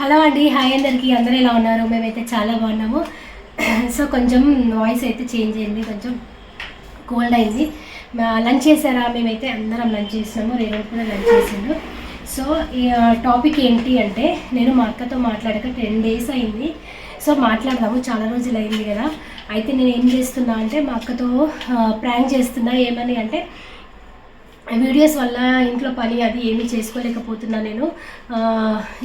Hello అండి hi అందరికీ. అందరూ ఎలా ఉన్నారు? మేమైతే చాలా బాగున్నాము. సో కొంచెం వాయిస్ అయితే చేంజ్ అయింది. కొంచెం కోల్డ్ అయింది. లంచ్ చేశారా? మేమైతే అందరం లంచ్ చేసినాము. రేవంత్ కూడా లంచ్ చేసిండు. సో ఈ టాపిక్ ఏంటి అంటే నేను మా అక్కతో మాట్లాడక టెన్ డేస్ అయింది. సో మాట్లాడదాము. చాలా రోజులు అయింది కదా. అయితే నేను ఏం చేస్తున్నా అంటే మా అక్కతో ప్రాంక్ చేస్తున్నా. ఏమని అంటే వీడియోస్ వల్ల ఇంట్లో పని అది ఏమీ చేసుకోలేకపోతున్నా నేను.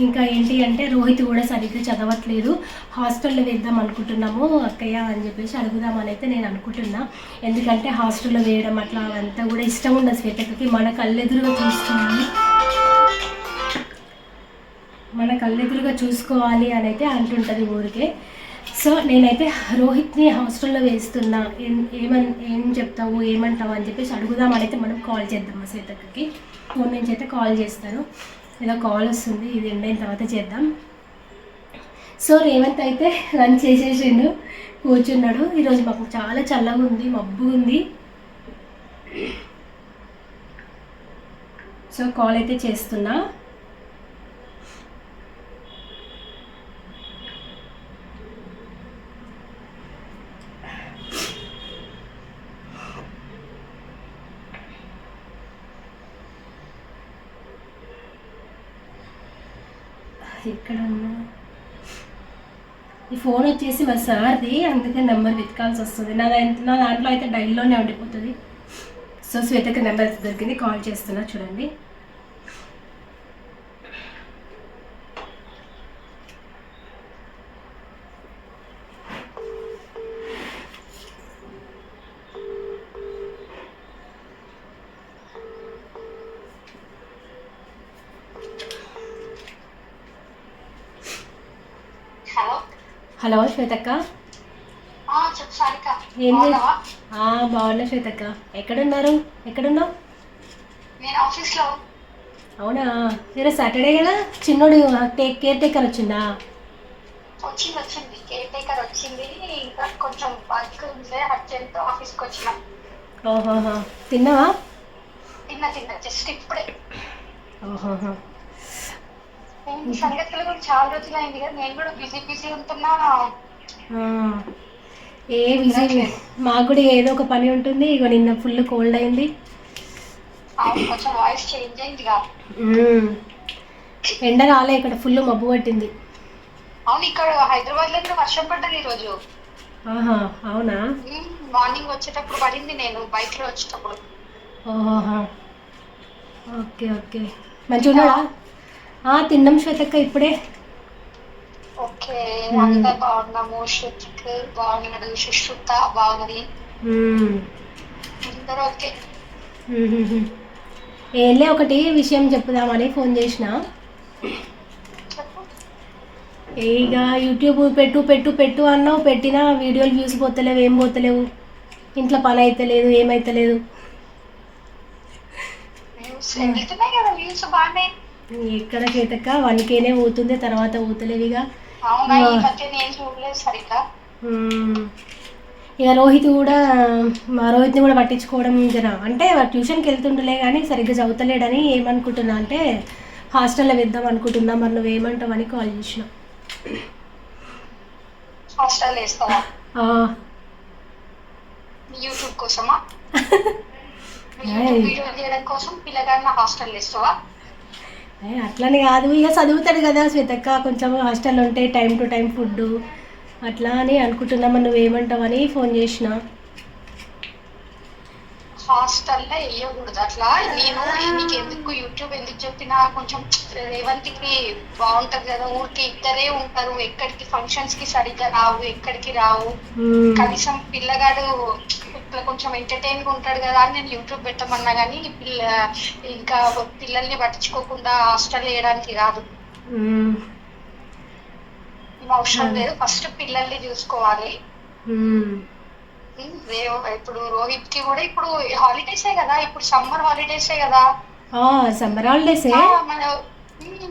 ఇంకా ఏంటి అంటే రోహిత్ కూడా సరిగ్గా చదవట్లేదు. హాస్టల్లో వేద్దాం అనుకుంటున్నాము అక్కయ్య అని చెప్పేసి అడుగుదామని అయితే నేను అనుకుంటున్నా. ఎందుకంటే హాస్టల్లో వేయడం అట్లా అంతా కూడా ఇష్టం ఉండదు శ్వేతకి మన కళ్ళెదురుగా చూసుకోవాలి. మన కళ్ళెదురుగా చూసుకోవాలి అని అయితే అంటుంటుంది ఊరికే. సో నేనైతే రోహిత్ని హాస్టల్లో వేస్తున్నా. ఏం ఏమన్ ఏం చెప్తావు ఏమంటావు అని చెప్పేసి అడుగుదామని అయితే మనం కాల్ చేద్దాం మా శ్వేతక్కకి. ఫోన్ నుంచి అయితే కాల్ చేస్తాను ఏదో కాల్ వస్తుంది ఇది ఎండ్ అయిన తర్వాత చేద్దాం. సో రేవంత్ అయితే లంచ్ చేసేసిండు కూర్చున్నాడు. ఈరోజు మాకు చాలా చల్లగా ఉంది మబ్బు ఉంది. సో కాల్ అయితే చేస్తున్నా ఇక్కడ ఉన్నా ఈ ఫోన్ వచ్చేసి మా సార్ది అందుకే నెంబర్ వెతకాల్సి వస్తుంది. నా నా దాంట్లో అయితే డైల్లోనే ఉండిపోతుంది. సో శ్వేతకి నెంబర్ దొరికింది కాల్ చేస్తున్నా చూడండి హలో హలో శ్వేతక్క. ఏం బాగున్నా శ్వేతక్క. ఎక్కడున్నారు? ఎక్కడున్నావు? అవునా? ఈరోజు సాటర్డే కదా? చిన్నోడు టేక్ కేర్ టేకర్ వచ్చిందా? వచ్చింది వచ్చింది. కేర్ టేకర్ వచ్చింది. ఇంకా కొంచెం వర్క్ ఉంటే అర్జెంట్ ఆఫీస్కి వచ్చిన. ఓహోహో. తిన్నావా? తిన్న తిన్న. జస్ట్ ఇప్పుడే. ఓహోహో. సంగతుల గురించి చాలా రోజులు అయింది కదా. నేను కూడా బిజీ బిజీ ఉంటున్నా ఏ బిజీ మాకు కూడా ఏదో ఒక పని ఉంటుంది. ఇగో నిన్న ఫుల్ కోల్డ్ అయింది. కొంచెం వాయిస్ చేంజ్ అయిందిగా. మ్మ్. ఎండ రాలే ఇక్కడ ఫుల్ మబ్బు పట్టింది. అవును ఇక్కడ హైదరాబాద్లో కూడా వర్షం పడ్డది ఈ రోజు ఆహా అవునా? మార్నింగ్ వచ్చేటప్పుడు పడింది నేను బైక్లో వచ్చేటప్పుడు ఓకే ఓకే. మంచిగా ఉన్నాడా ఆ, తిన్నాం శ్వేతక్క ఇప్పుడే. ఓకే అంతా బాగున్నాము. శృతిక్ బాగున్నాడు. సుశ్రుత బాగుంది. అందరూ ఓకే. ఏంలే ఒకటి విషయం చెప్పుదామని ఫోన్ చేసిన. ఇక యూట్యూబ్ పెట్టు పెట్టు పెట్టు అన్నావు. పెట్టినా వీడియోలు వ్యూస్ పోతలేవు. ఏం పోతలేవు? ఇంట్లో పని వెళ్తున్నాయి కదా. వ్యూస్ బాగానే ఎక్కడ చేతక్క వన్ కేనే పోతుంది తర్వాత పోతలేవు ఇక రోహిత్ కూడా మా రోహిత్ని కూడా పట్టించుకోవడం జర అంటే ట్యూషన్కి వెళ్తుండలే కానీ సరిగ్గా చదువుతలేడని ఏమనుకుంటున్నా అంటే హాస్టల్లో వేద్దాం అనుకుంటున్నా మరి నువ్వేమంటావని కాల్ చేసిన. హాస్టల్ వేస్తావా? యూట్యూబ్ కోసమా? ఏయ్. యూట్యూబ్ వీడియో చేయడం కోసం పిల్లగాడిని హాస్టల్ వేస్తావా? అట్లని కాదు. ఇక చదువుతాడు కదా శ్వేతక్క. కొంచెం హాస్టల్ ఉంటే టైం టు టైం ఫుడ్ అట్లా అని అనుకుంటున్నా. మరి నువ్వేమంటావని ఫోన్ చేసిన. హాస్టల్లో వేయకూడదు. అట్లా నేను నీకు ఎందుకు యూట్యూబ్ ఎందుకు చెప్పినా కొంచెం రేవంత్కి బాగుంటది కదా. ఊరికి ఇద్దరే ఉంటారు. ఎక్కడికి ఫంక్షన్స్కి సరిగ్గా రావు ఎక్కడికి రావు. కనీసం పిల్లగాడు కొంచెం ఎంటర్టైన్గా ఉంటాడు కదా అని నేను యూట్యూబ్ పెట్టమన్నా కానీ పిల్ల ఇంకా పిల్లల్ని పట్టించుకోకుండా హాస్టల్ వేయడానికి కాదు అవసరం లేదు. ఫస్ట్ పిల్లల్ని చూసుకోవాలి. ఇప్పుడు రోహిత్కి కూడా ఇప్పుడు హాలిడేసే కదా. ఇప్పుడు సమ్మర్ హాలిడేసే కదా. సమ్మర్ హాలిడేసే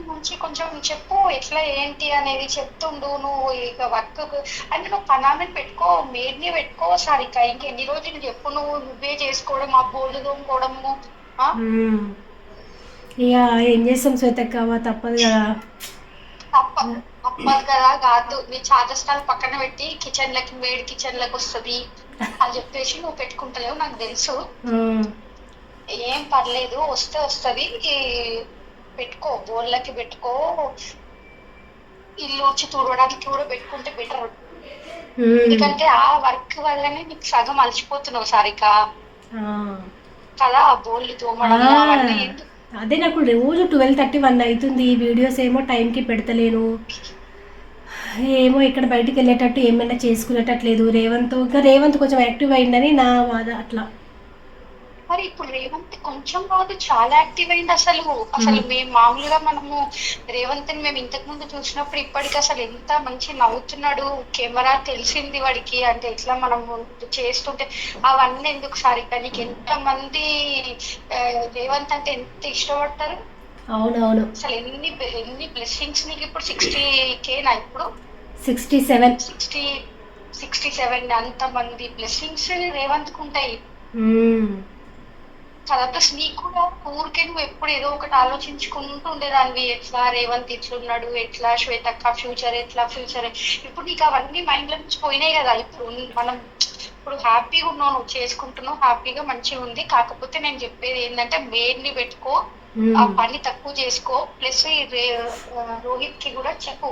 మంచి కొంచెం చెప్పు ఎట్లా ఏంటి అనేది చెప్తుండు నువ్వు ఇక వర్క్ అంటే నువ్వు పనాన్ని పెట్టుకో మేడ్ని పెట్టుకో సారిక ఇంకెన్ని రోజులు చెప్పు నువ్వు నువ్వే చేసుకోవడం ఆ బోర్డు తోముకోవడము. ఇక ఏం చేస్తాం శ్వేతక్క? తప్పదు కదా. తప్ప అప్పదు కదా కాదు. నీ చాదస్తాలు పక్కన పెట్టి కిచెన్ లకి వేడి కిచెన్ లకి వస్తుంది అని చెప్పేసి నువ్వు పెట్టుకుంటలేవు నాకు తెలుసు. ఏం పర్లేదు వస్తే వస్తది. పెట్టుకో బోర్లకి పెట్టుకో. ఇల్లు వచ్చి తుడవడానికి కూడా పెట్టుకుంటే బెటర్ ఎందుకంటే ఆ వర్క్ వల్లనే నీకు సగం అలసిపోతున్నావు సారిక ఆ. కదా బోర్లు తోమడం అవన్నీ అదే నాకు రోజు ట్వెల్వ్ థర్టీ వన్ అవుతుంది వీడియోస్ ఏమో టైంకి పెడతలేను. ఏమో ఇక్కడ బయటికి వెళ్ళేటట్టు ఏమైనా చేసుకునేటట్లేదు. రేవంత్ ఇంకా రేవంత్ కొంచెం యాక్టివ్ అయిందని నా వాద అట్లా. మరి ఇప్పుడు రేవంత్ కొంచెం కాదు చాలా యాక్టివ్ అయింది అసలు. అసలు మేము. మామూలుగా మనము రేవంత్ని మేము ఇంతకు ముందు చూసినప్పుడు ఇప్పటికి అసలు ఎంత మంచి నవ్వుతున్నాడు. కెమెరా తెలిసింది వాడికి. అంటే ఎట్లా మనము చేస్తుంటే అవన్నీ ఎందుకు సారిక నీకు ఎంత మంది రేవంత్ అంటే ఎంత ఇష్టపడతారు? అవునవును. అసలు ఎన్ని ఎన్ని బ్లెస్సింగ్స్ నీకు ఇప్పుడు? సిక్స్టీ కేనా ఇప్పుడు? Sixty seven sixty sixty seven అంత మంది బ్లెస్సింగ్స్ రేవంత్కు ఉంటాయి కదా ప్లస్ నీకు కూడా ఊరికే నువ్వు ఎప్పుడు ఏదో ఒకటి ఆలోచించుకుంటూ ఉండేదానివి. ఎట్లా రేవంత్ ఇట్లున్నాడు ఎట్లా శ్వేతక్క ఫ్యూచర్ ఎట్లా ఫ్యూచర్ ఇప్పుడు నీకు అవన్నీ మైండ్లో నుంచి పోయినాయి కదా. ఇప్పుడు మనం ఇప్పుడు హ్యాపీగా ఉన్నావు నువ్వు చేసుకుంటున్నావు హ్యాపీగా మంచిగా ఉంది. కాకపోతే నేను చెప్పేది ఏంటంటే మెయిన్ని పెట్టుకో ఆ పని తక్కువ చేసుకో. ప్లస్ రోహిత్కి కూడా చెప్పు.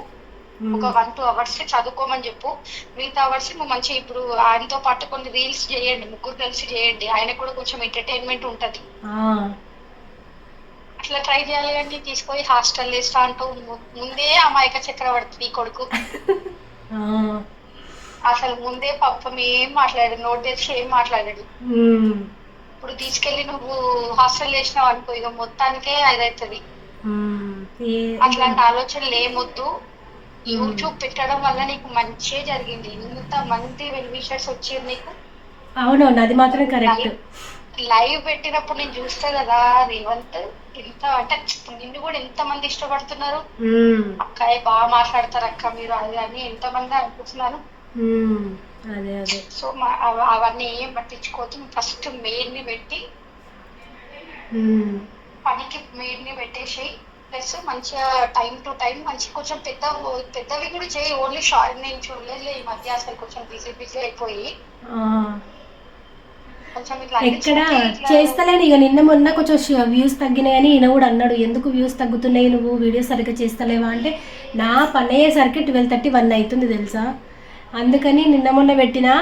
ఒక వన్ టూ అవర్స్ చదువుకోమని చెప్పు. మిగతా అవర్స్ నువ్వు మంచిగా ఇప్పుడు ఆయనతో పాటు కొన్ని రీల్స్ చేయండి ముగ్గురు కలిసి చేయండి. ఆయన కూడా కొంచెం ఎంటర్టైన్మెంట్ ఉంటది. అట్లా ట్రై చేయాలి కానీ తీసుకొని హాస్టల్ వేస్తా అంటూ ముందే అమాయక చక్రవర్తి నీ కొడుకు అసలు ముందే పాపం ఏం మాట్లాడాడు నోట్ తెచ్చి ఏం మాట్లాడాడు. ఇప్పుడు తీసుకెళ్ళి నువ్వు హాస్టల్ చేసినావు అనుకో ఇక మొత్తానికే అదవుతుంది అట్లాంటి ఆలోచనలు ఏమొద్దు. యూట్యూబ్ పెట్టడం వల్ల నీకు మంచిగా జరిగింది. ఇంత మంది వెల్ విషర్స్ వచ్చారు నీకు అవునవును అది మాత్రం కరెక్ట్. లైవ్ పెట్టినప్పుడు నేను చూస్తా కదా రేవంత్ ఎంత అంటే నిన్ను కూడా ఎంత మంది ఇష్టపడుతున్నారు అక్క బాగా మాట్లాడతారు అక్క మీరు అది అని ఎంత మంది అనుకుంటున్నారు అదే అదే. సో అవన్నీ ఏం పట్టించుకోవద్దు. ఫస్ట్ మెయిన్ని పెట్టి పనికి మెయిన్ని పెట్టేసి ప్లస్ మంచిగా టైం టు టైం మంచి కొంచెం పెద్ద పెద్దవి కూడా చేయి. ఓన్లీ షార్ట్ నేను చూడలేదు ఈ మధ్య అసలు కొంచెం బిజీ బిజీ అయిపోయి. ఎక్కడ చేస్తలేను ఇక. నిన్న మొన్న కొంచెం వ్యూస్ తగ్గినాయని ఈయన కూడా అన్నాడు. ఎందుకు వ్యూస్ తగ్గుతున్నాయి? నువ్వు వీడియో సరిగ్గా చేస్తలేవా? అంటే నా పని అయ్యేసరికి ట్వెల్వ్ థర్టీ వన్ అవుతుంది తెలుసా? అందుకని నిన్న మొన్న పెట్టినా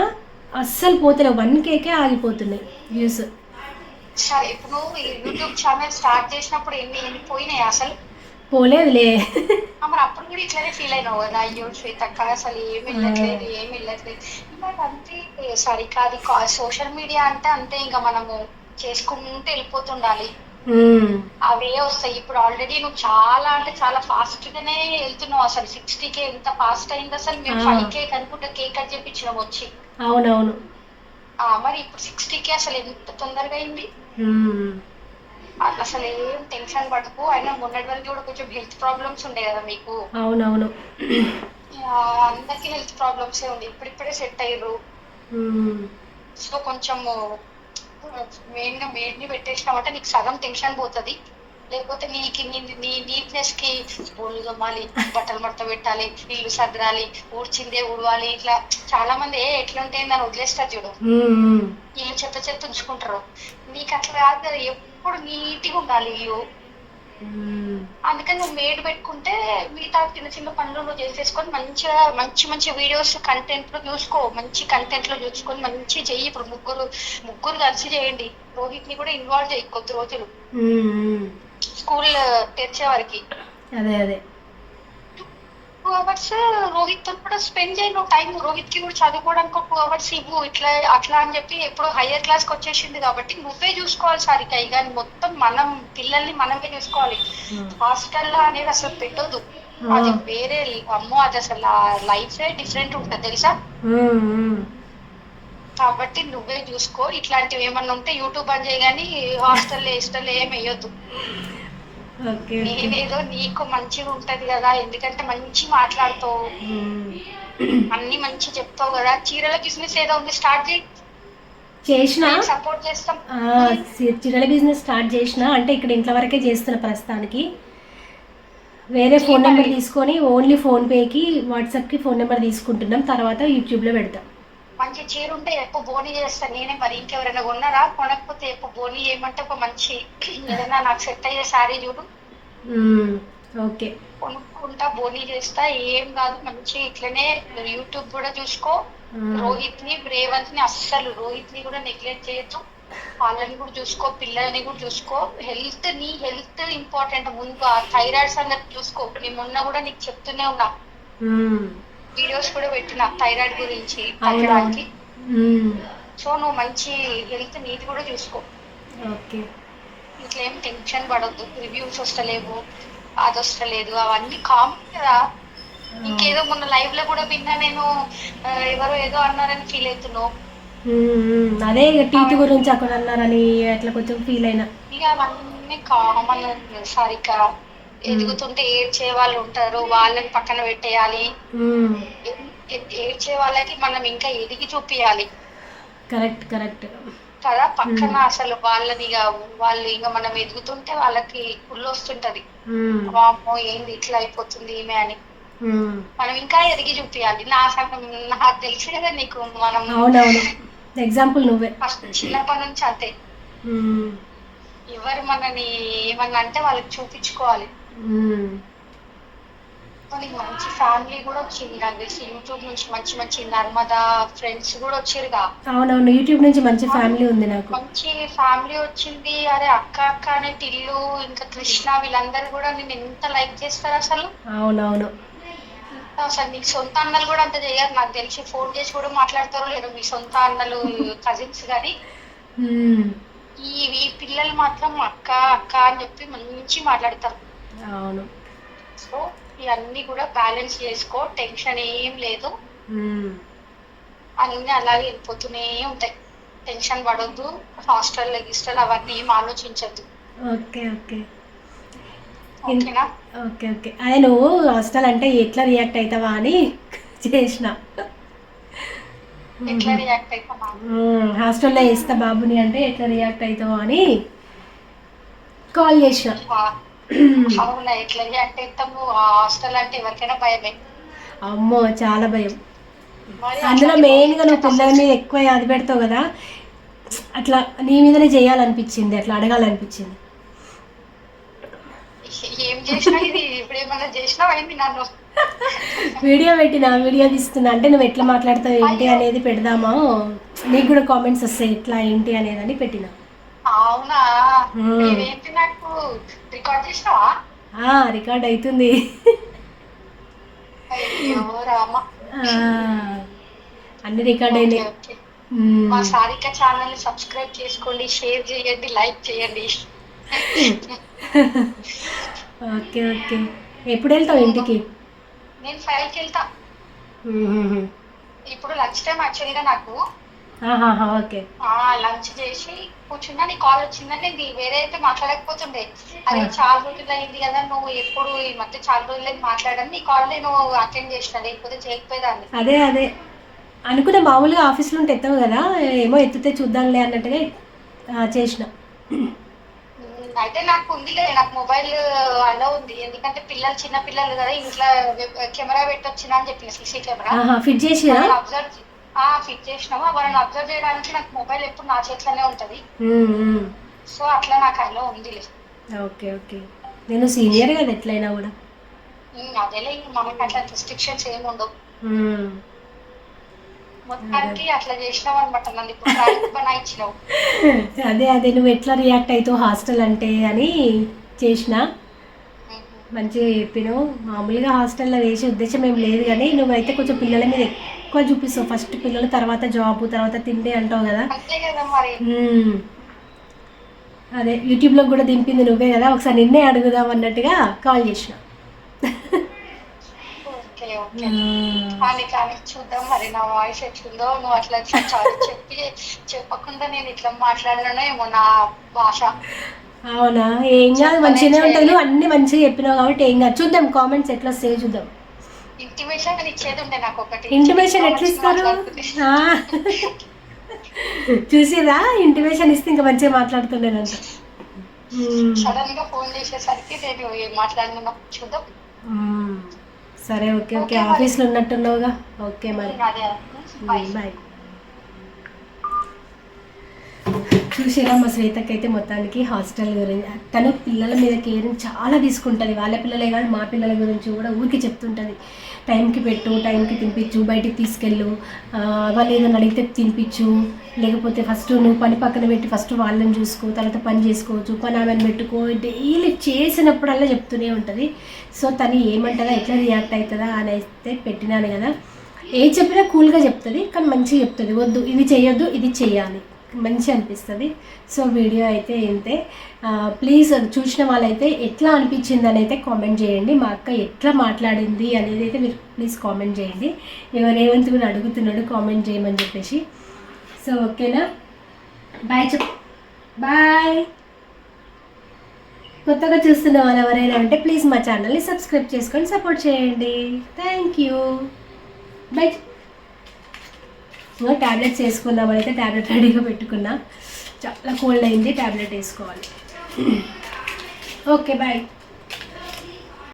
అస్సలు పోతలేవు. వన్ కేకే ఆగిపోతున్నాయి వ్యూస్ ఇప్పుడు నువ్వు యూట్యూబ్ ఛానల్ స్టార్ట్ చేసినప్పుడు ఎన్ని ఎన్ని పోయినాయి అసలు? పోలేదులే. మరి అప్పుడు కూడా ఇట్లానే ఫీల్ అయినావు కదా? అయ్యో శ్వేతక్క అసలు ఏం వెళ్ళట్లేదు ఏం వెళ్ళట్లేదు. మరి అంతే సరికా అది సోషల్ మీడియా అంటే అంతే ఇంకా మనము చేసుకుంటూ వెళ్ళిపోతుండాలి. అవే వస్తాయి. ఇప్పుడు ఆల్రెడీ నువ్వు చాలా అంటే చాలా ఫాస్ట్ గానే వెళ్తున్నావు అసలు. సిక్స్టీ కే ఎంత ఫాస్ట్ అయింది అసలు? మేము. ఫైవ్ కేక్ అనుకుంటే కేక్ కట్ చేపించినాం వచ్చి. అవునవును. మరి ఇప్పుడు సిక్స్టీ కే అసలు ఎంత తొందరగా అయింది? అసలు ఏం టెన్షన్ పడకు. అయినా మొన్నటి వరకు కూడా కొంచెం హెల్త్ ప్రాబ్లమ్స్ ఉండే కదా మీకు. అవునవును. అందరికీ హెల్త్ ప్రాబ్లమ్స్ ఉంది ఇప్పుడిప్పుడే సెట్ అయ్యారు. సో కొంచెము మెయిన్గా మెయిన్ని పెట్టేసినామంటే నీకు సగం టెన్షన్ పోతుంది. లేకపోతే నీకు నీ నీట్నెస్కి బోళ్ళు తమ్మాలి బట్టలు మడత పెట్టాలి ఇల్లు సర్దాలి ఊడ్చిందే ఊడవాలి ఇట్లా చాలా మంది ఏ ఎట్లా ఉంటే దాన్ని వదిలేస్తారు చూడు. ఇల్లు చెత్త చెత్త ఉంచుకుంటారు. నీకు అట్లా కాదు కదా ఎప్పుడు నీట్గా ఉండాలి ఇల్లు అందుకని నువ్వు మేడ్ పెట్టుకుంటే మిగతా చిన్న చిన్న పనులు నువ్వు చేసేసుకొని మంచిగా మంచి మంచి వీడియోస్ కంటెంట్లో చూసుకో. మంచి కంటెంట్లో చూసుకొని మంచి చెయ్యి. ఇప్పుడు ముగ్గురు ముగ్గురు కలిసి చేయండి. రోహిత్ని కూడా ఇన్వాల్వ్ చేయి కొద్ది రోజులు. స్కూల్ తెరిచే వరకు. అదే అదే. టూ అవర్స్ రోహిత్తో కూడా స్పెండ్ చేయి నువ్వు టైం రోహిత్కి కూడా చదువుకోవడానికి ఒక టూ అవర్స్ ఇవ్వు. ఇట్లా అట్లా అని చెప్పి ఎప్పుడు హయ్యర్ క్లాస్కి వచ్చేసింది కాబట్టి నువ్వే చూసుకోవాలి సారిక ఇక మొత్తం మనం పిల్లల్ని మనమే చూసుకోవాలి. హాస్టల్లో అనేది అసలు పెట్టొద్దు. ఆ. అది వేరే అమ్మో అది అసలు లైఫ్ డిఫరెంట్ ఉంటుంది తెలుసా? ఉమ్. కాబట్టి నువ్వే చూసుకో. ఇట్లాంటివి ఏమన్నా ఉంటే యూట్యూబ్ అని చేయగాని హాస్టల్ హాస్టల్ ఏం వేయొద్దు. నేనేదో నీకు మంచిగా ఉంటది కదా ఎందుకంటే మంచి మాట్లాడుతావు. అన్ని మంచి చెప్తావు కదా. చీరల బిజినెస్ ఏదో ఉంది స్టార్ట్ చేయి. చేసిన? సపోర్ట్ చేస్తాం. చిరల బిజినెస్ స్టార్ట్ చేసిన? అంటే ఇక్కడ ఇంట్లో వరకే చేస్తున్న ప్రస్తుతానికి. వేరే ఫోన్ నెంబర్ తీసుకొని ఓన్లీ ఫోన్పేకి వాట్సాప్కి ఫోన్ నెంబర్ తీసుకుంటున్నాం. తర్వాత యూట్యూబ్లో పెడతాం. మంచి చీర ఉంటే ఎక్కువ బోని చేస్తాను నేనే మరి ఇంకెవరైనా కొన్నారా? కొనకపోతే ఎక్కువ బోని చేయమంటే ఒక మంచి ఏదైనా నాకు సెట్ అయ్యే శారీ చూడు. ఓకే. కొనుక్కుంటా బోని చేస్తా. ఏం కాదు మంచి ఇట్లనే యూట్యూబ్ కూడా చూసుకో. రోహిత్ని రేవంత్ని అస్సలు రోహిత్ని కూడా నెగ్లెక్ట్ చేయొద్దు. వాళ్ళని కూడా చూసుకో పిల్లల్ని కూడా చూసుకో. హెల్త్ నీ హెల్త్ ఇంపార్టెంట్ ముందు ఆ థైరాయిడ్ సంగతి చూసుకో. నేను మొన్న కూడా నీకు చెప్తూనే ఉన్నా. వీడియోస్ కూడా పెట్టిన థైరాయిడ్ గురించి తగ్గడానికి. సో నువ్వు మంచి హెల్త్ నీది కూడా చూసుకో. ఓకే. ఇట్లా ఏం టెన్షన్ పడొద్దు. రివ్యూస్ వస్తలేవు అది వస్తలేదు అవన్నీ కామన్ కదా. ఇంకేదో మొన్న లైవ్లో కూడా విన్నా నేను ఎవరో ఏదో అన్నారని ఫీల్ అవుతున్నావు. అదే టీటీ గురించి అక్కడ అన్నారని అట్లా కొంచెం ఫీల్ అయినా. ఇక అవన్నీ కామన్ సారిక ఎదుగుతుంటే ఏడ్చే వాళ్ళు ఉంటారు వాళ్ళని పక్కన పెట్టేయాలి. ఏడ్చే వాళ్ళకి మనం ఇంకా ఎదిగి చూపియాలి. Correct correct. కదా? పక్కన అసలు వాళ్ళని వాళ్ళు ఇంకా మనం ఎదుగుతుంటే వాళ్ళకి కుళ్ళు వస్తుంటది. వామ్మో ఏంది ఇట్లా అయిపోతుంది ఈమె అని. మనం ఇంకా ఎదిగి చూపియాలి. నా నాకు తెలుసు కదా నీకు మనం ఎగ్జాంపుల్ నువ్వే. ఫస్ట్ చిన్నప్పటి నుంచి అంతే. ఎవరు మనని ఏమన్నా అంటే వాళ్ళకి చూపించుకోవాలి. మనకి మంచి ఫ్యామిలీ కూడా వచ్చింది నాకు తెలిసి యూట్యూబ్ నుంచి మంచి మంచి నర్మదా ఫ్రెండ్స్ కూడా వచ్చిరుగా. అవునవును యూట్యూబ్ నుంచి మంచి ఫ్యామిలీ ఉంది నాకు. మంచి ఫ్యామిలీ వచ్చింది. అరే అక్క అక్క అనే టిల్లు ఇంకా కృష్ణ వీళ్ళందరూ కూడా నేను ఎంత లైక్ చేస్తారు అసలు? అవునవును. అసలు నీకు సొంత అన్నలు కూడా అంత చేయరు. నాకు తెలిసి ఫోన్ చేసి కూడా మాట్లాడతారో లేరు మీ సొంత అన్నలు కజిన్స్ కానీ. ఈ ఈ పిల్లలు మాత్రం అక్క అక్క అని చెప్పి మంచి మాట్లాడతారు. అవును. సో ఇవన్నీ కూడా బ్యాలెన్స్ చేసుకో టెన్షన్ ఏం లేదు. అన్నీ అలాగే వెళ్ళిపోతూనే ఉంటాయి. టెన్షన్ పడొద్దు హాస్టల్ గిస్టల్ అవన్నీ ఏం ఆలోచించద్దు. Okay okay. Okay okay. అదే నువ్వు హాస్టల్ అంటే ఎట్లా రియాక్ట్ అవుతావా అని చేసిన. హాస్టల్లో వేస్తా బాబుని అంటే ఎట్లా రియాక్ట్ అవుతావు అని కాల్ చేసిన అవునా? ఎట్లా రియాక్ట్ అవుతాము హాస్టల్ అంటే ఎవరికైనా భయమే? అమ్మో చాలా భయం. అందులో మెయిన్గా నువ్వు పిల్లల మీద ఎక్కువ అది పెడతావు కదా అట్లా నీ మీదనే చేయాలనిపించింది అట్లా అడగాలనిపించింది. ఏం చేసినా ఇది ఇప్పుడు ఏమన్నా చేసినావు అయింది నన్ను. వీడియో పెట్టిన వీడియో తీస్తున్నా అంటే నువ్వు ఎట్లా మాట్లాడతావు ఏంటి అనేది పెడదామా? నీకు కూడా కామెంట్స్ వస్తాయి ఎట్లా ఏంటి అనేది అని పెట్టిన. అవునా? మ్మ్. ఇదేంటి నాకు? రికార్డ్ అవుతుంది అన్ని రికార్డ్ అయినాయి. మా సారిక ఛానల్ సబ్స్క్రైబ్ చేసుకోండి షేర్ చేయండి లైక్ చేయండి. Okay okay. ఎప్పుడు వెళ్తావు ఇంటికి? నేను ఫైవ్కి వెళ్తా. ఇప్పుడు లంచ్ టైం యాక్చువల్గా నాకు ఓకే. లంచ్ చేసి కూర్చున్నా నీ కాల్ వచ్చిందని నేను వేరే అయితే మాట్లాడకపోతుండే. అదే చాలా రోజులు అయింది కదా నువ్వు ఎప్పుడు ఈ మధ్య చాలా రోజులు మాట్లాడని నీ కాల్ నేను అటెండ్ చేసిన లేకపోతే చేయకపోయేదాన్ని. అదే అదే. అనుకునే మామూలుగా ఆఫీస్లో ఉంటే ఎత్తావు కదా ఏమో ఎత్తితే చూద్దాంలే అన్నట్టుగా చేసిన. అయితే నాకు ఉందిలే నాకు మొబైల్ అలా ఉంది. ఎందుకంటే పిల్లలు చిన్న పిల్లలు కదా ఇంట్లో కెమెరా పెట్టొచ్చిన అని చెప్పిన సీసీ కెమెరా. ఫిట్ చేసిరా? అబ్జర్వ్ ఫిట్ చేసినాము. వాళ్ళని అబ్జర్వ్ చేయడానికి నాకు మొబైల్ ఎప్పుడు నా చేతిలోనే ఉంటది. సో అట్లా నాకు అలా ఉందిలే. Okay okay. నేను సీనియర్ కదా ఎట్లయినా కూడా. అదేలే. మనకి అట్లా రెస్ట్రిక్షన్స్ ఏమి ఉండవు. మొత్తానికి అట్లా చేసినావు అనమాట నన్ను. ఇప్పుడు అదే అదే. నువ్వు ఎట్లా రియాక్ట్ అవుతావు హాస్టల్ అంటే అని చేసిన. మంచిగా చెప్పినావు. మామూలుగా హాస్టల్లో వేసే ఉద్దేశం ఏం లేదు కానీ నువ్వైతే కొంచెం పిల్లల మీద ఎక్కువ చూపిస్తావు. ఫస్ట్ పిల్లలు తర్వాత జాబ్ తర్వాత తిండి అంటావు కదా. అదే యూట్యూబ్లో కూడా దింపింది నువ్వే కదా. ఒకసారి నిన్నే అడుగుదాం అన్నట్టుగా కాల్ చేసిన. చూద్దాం మరి నా వాయిస్ ఎట్లుందో. నువ్వు అట్లా చెప్పి చెప్పకుండా నేను ఇట్లా మాట్లాడినానో ఏమో నా భాష. అవునా? ఏం కాదు మంచిగానే ఉంటుంది అన్ని మంచిగా చెప్పినావు కాబట్టి ఏం కాదు. చూద్దాం కామెంట్స్ ఎట్లా వస్తాయో చూద్దాం. ఇంటిమేషన్ ఇచ్చేది ఉండే నాకు ఒకటి. ఇంటిమేషన్ ఎట్లా ఇస్తారు. చూసిరా ఇంటిమేషన్ ఇస్తే ఇంకా మంచిగా మాట్లాడుతుండేనంట. సడన్గా ఫోన్ చేసేసరికి నేను ఏం మాట్లాడినా చూద్దాం. సరే ఓకే ఓకే. ఆఫీస్లో ఉన్నట్టున్నావుగా. ఓకే మరి. బాయ్ బాయ్ చూసారా మా శ్వేతకి అయితే మొత్తానికి హాస్టల్ గురించి తను పిల్లల మీద కేరింగ్ చాలా తీసుకుంటుంది. వాళ్ళ పిల్లలే కాదు మా పిల్లల గురించి కూడా ఊరికి చెప్తుంటుంది. టైంకి పెట్టు టైంకి తినిపించు బయటికి తీసుకెళ్ళు. వాళ్ళు ఏదైనా అడిగితే తినిపించు లేకపోతే ఫస్ట్ నువ్వు పని పక్కన పెట్టి ఫస్ట్ వాళ్ళని చూసుకో తర్వాత పని చేసుకోవచ్చు పని ఆమెను పెట్టుకో డైలీ చేసినప్పుడల్లా చెప్తూనే ఉంటుంది. సో తను ఏమంటుందా ఎట్లా రియాక్ట్ అవుతుందా అని అయితే పెట్టినాను కదా. ఏ చెప్పినా కూల్గా చెప్తుంది కానీ మంచిగా చెప్తుంది. వద్దు ఇది చేయొద్దు ఇది చేయాలి మంచి అనిపిస్తుంది. సో వీడియో అయితే ఇంతే. ప్లీజ్ అది చూసిన వాళ్ళైతే ఎట్లా అనిపించింది అని అయితే కామెంట్ చేయండి. మా అక్క ఎట్లా మాట్లాడింది అనేది అయితే మీరు ప్లీజ్ కామెంట్ చేయండి. ఎవరు కూడా అడుగుతున్నాడు కామెంట్ చేయమని చెప్పేసి. సో ఓకేనా? బాయ్ చెప్ బాయ్. కొత్తగా చూస్తున్న వాళ్ళు ఎవరైనా ఉంటే ప్లీజ్ మా ఛానల్ని సబ్స్క్రైబ్ చేసుకొని సపోర్ట్ చేయండి. Thank you. బై. ట్యాబ్లెట్స్ వేసుకుందామని అయితే ట్యాబ్లెట్ రెడీగా పెట్టుకున్నా. చాలా కోల్డ్ అయింది ట్యాబ్లెట్ వేసుకోవాలి. Okay bye